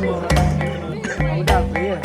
Number 3 number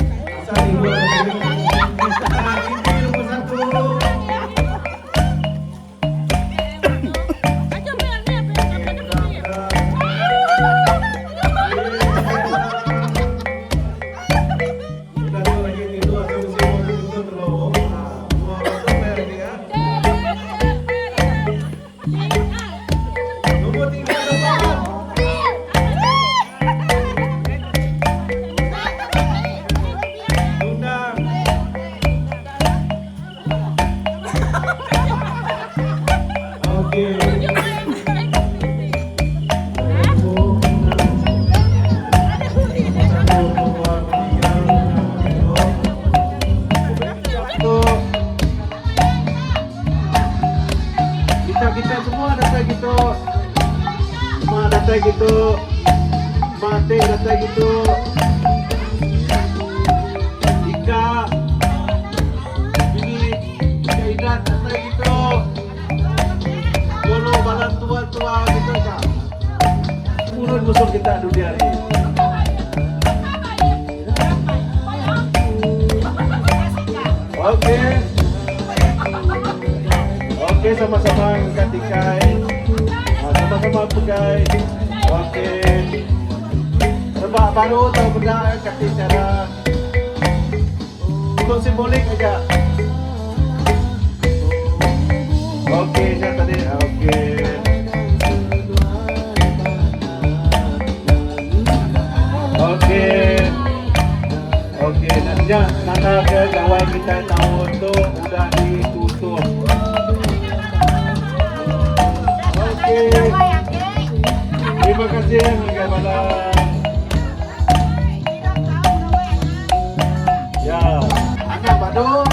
gitu. Mate, datay gitu. Ika. Bini. Ika Idan, datay gitu. Dulu balang tua-tua gitu kak. Turun musuh kita dunia ini. Oke. Oke, sama-sama angkat tikai. Ah, Sama-sama pegai. Oke. Rebak baru atau benda kasih cara untuk simbolik aja. Oke, saya tadi. Oke. Oke. Oke, nantinya nana ke gawai kita tahun itu terima kasih kepada ya anak. Badung